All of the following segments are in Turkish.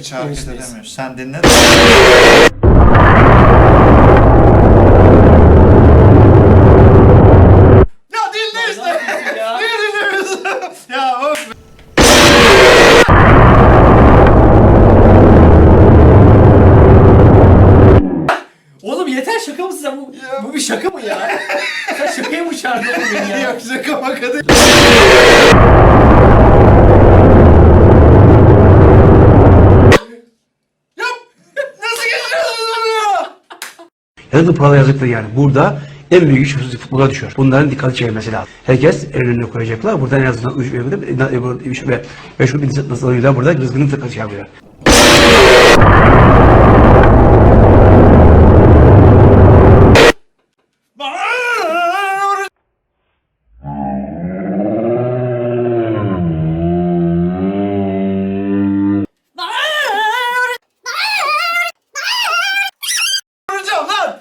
Hiç hareket edemiyor. Sen dinle. Ya dinle işte. Ya. Niye dinlemiyorsun? ya of. Oğlum yeter şaka sen? Bu, bu bir şaka mı ya? sen şakaya mı çağırdın oğlum beni ya? Yok şaka maka Yazıklı paralı yazıktır yani. Burada en büyük iş futbola düşüyor. Bunların dikkati çekilmesi lazım. Herkes el önüne koyacaklar. Burada en azından üç ve üç ve meşhur bir nasılıyla burada rızkını tıkı yapıyor. Vuracağım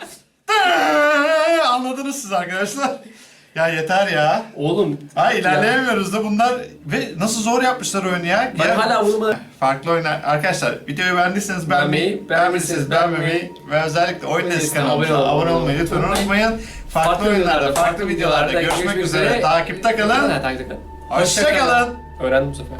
lan. Anladınız siz arkadaşlar. Ya yeter ya. Oğlum. Ha ilerleyemiyoruz da bunlar ve nasıl zor yapmışlar oyunu ya. Ben hala bunu Farklı oyunlar. Arkadaşlar videoyu beğendiyseniz beğenmeyi, beğenmediyseniz beğenmemeyi ve özellikle Oyun Nesi kanalımıza abone olmayı lütfen unutmayın. Farklı Farklı oyunlarda, farklı videolarda görüşmek üzere. üzere. Takipte kalın. Takipte kalın. Hoşça kalın. Öğrendim bu sefer.